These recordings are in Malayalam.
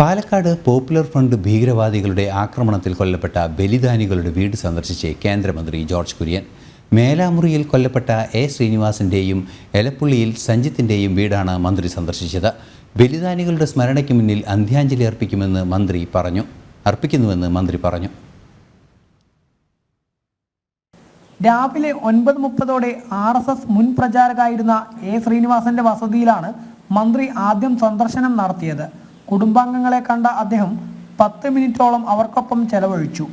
പാലക്കാട് പോപ്പുലർ ഫ്രണ്ട് ഭീകരവാദികളുടെ ആക്രമണത്തിൽ കൊല്ലപ്പെട്ട ബലിദാനികളുടെ വീട് സന്ദർശിച്ച് കേന്ദ്രമന്ത്രി ജോർജ് കുര്യൻ. മേലാമുറിയിൽ കൊല്ലപ്പെട്ട എ ശ്രീനിവാസിന്റെയും എലപ്പുള്ളിയിൽ സഞ്ജിത്തിന്റെയും വീടാണ് മന്ത്രി സന്ദർശിച്ചത്. ബലിദാനികളുടെ സ്മരണയ്ക്ക് മുന്നിൽ അന്ത്യാഞ്ജലി അർപ്പിക്കുമെന്ന് മന്ത്രി പറഞ്ഞു. അർപ്പിക്കുന്നുവെന്ന് മന്ത്രി പറഞ്ഞു. രാവിലെ ഒൻപത് മുപ്പതോടെ ആർ എസ് എസ് മുൻ പ്രചാരകായിരുന്ന എ ശ്രീനിവാസന്റെ വസതിയിലാണ് മന്ത്രി ആദ്യം സന്ദർശനം നടത്തിയത്. കുടുംബാംഗങ്ങളെ കണ്ട അദ്ദേഹം പത്ത് മിനിറ്റോളം അവർക്കൊപ്പം ചെലവഴിച്ചു.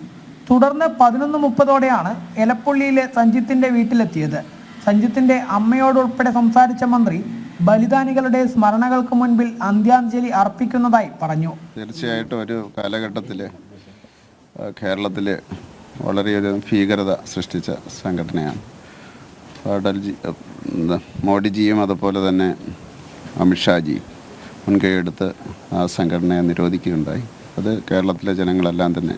തുടർന്ന് പതിനൊന്ന് മുപ്പതോടെയാണ് എലപ്പുള്ളിയിലെ സഞ്ജിത്തിന്റെ വീട്ടിലെത്തിയത്. സഞ്ജിത്തിന്റെ അമ്മയോടുൾപ്പെടെ സംസാരിച്ച മന്ത്രി ബലിദാനികളുടെ സ്മരണകൾക്ക് മുൻപിൽ അന്ത്യാഞ്ജലി അർപ്പിക്കുന്നതായി പറഞ്ഞു. തീർച്ചയായിട്ടും ഒരു കാലഘട്ടത്തിൽ കേരളത്തിൽ വളരെയധികം ഭീകരത സൃഷ്ടിച്ച സംഘടനയാണ്. അടൽജി മോഡിജിയും അതുപോലെ തന്നെ അമിത്ഷാജിയും. മുൻകൈയെടുത്ത് ആ സംഘടനയെ നിരോധിക്കുകയുണ്ടായി. അത് കേരളത്തിലെ ജനങ്ങളെല്ലാം തന്നെ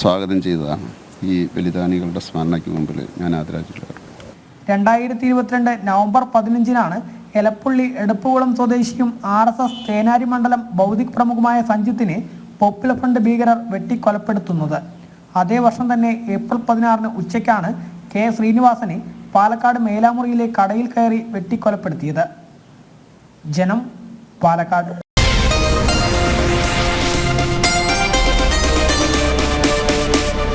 സ്വാഗതം ചെയ്തതാണ്. ഈ ബലിദാനികളുടെ സ്മരണയ്ക്ക് മുമ്പിൽ ഞാൻ ആദരാഞ്ജലി രണ്ടായിരത്തി ഇരുപത്തിരണ്ട് നവംബർ പതിനഞ്ചിനാണ് എലപ്പുള്ളി എടുപ്പുകുളം സ്വദേശിയും ആർ എസ് എസ് തേനാരി മണ്ഡലം ഭൗതിക് പ്രമുഖമായ സഞ്ജിത്തിനെ പോപ്പുലർ ഫ്രണ്ട് ഭീകരർ വെട്ടിക്കൊലപ്പെടുത്തുന്നത്. അതേ വർഷം തന്നെ ഏപ്രിൽ പതിനാറിന് ഉച്ചയ്ക്കാണ് കെ ശ്രീനിവാസനെ പാലക്കാട് മേലാമുറിയിലെ കടയിൽ കയറി വെട്ടിക്കൊലപ്പെടുത്തിയത്. ജനം പാലക്കാട്.